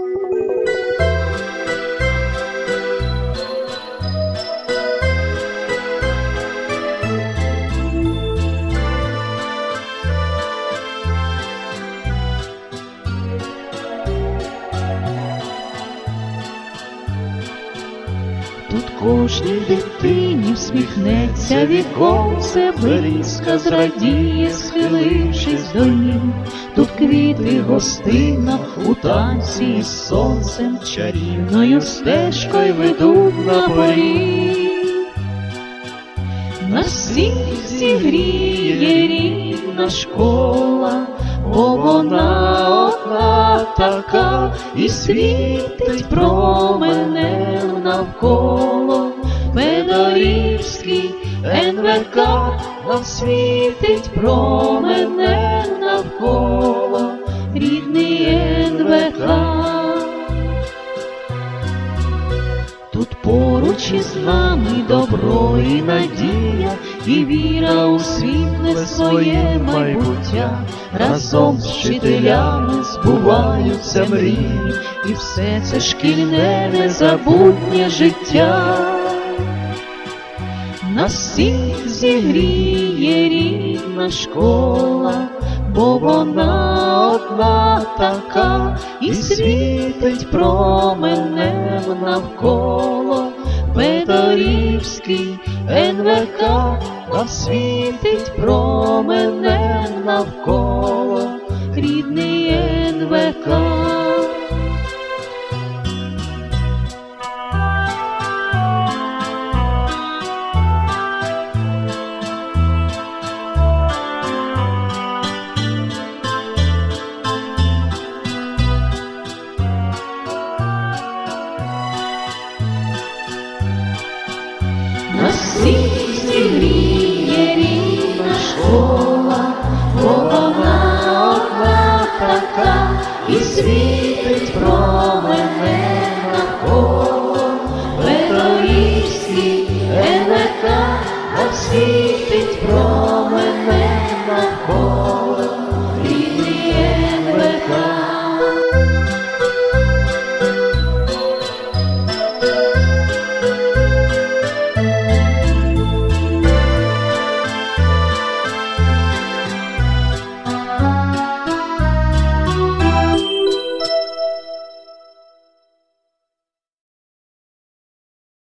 Música Тут кожній дитині всміхнеться віконце, близько зрадіє, схилившись до ніг. Тут квіти гостина у танці із сонцем чарівною стежкою ведуть на поріг. Нас всіх зігріє рідна школа, бо вона одна така і світить променем навколо. Федорівський НВК нам світить променем навколо, поруч із нами добро і надія, і віра у світле своє майбуття. Разом з вчителями збуваються мрії, і все це шкільне незабутнє життя. Нас всіх зігріє рідна школа, бо вона одна така і світить променем навколо. Федорівський НВК освітить світить променем навколо, рідний НВК. Зігріє рідна школа, бо вона одна і світить промене навколо. Федорівський НВК нам світить промене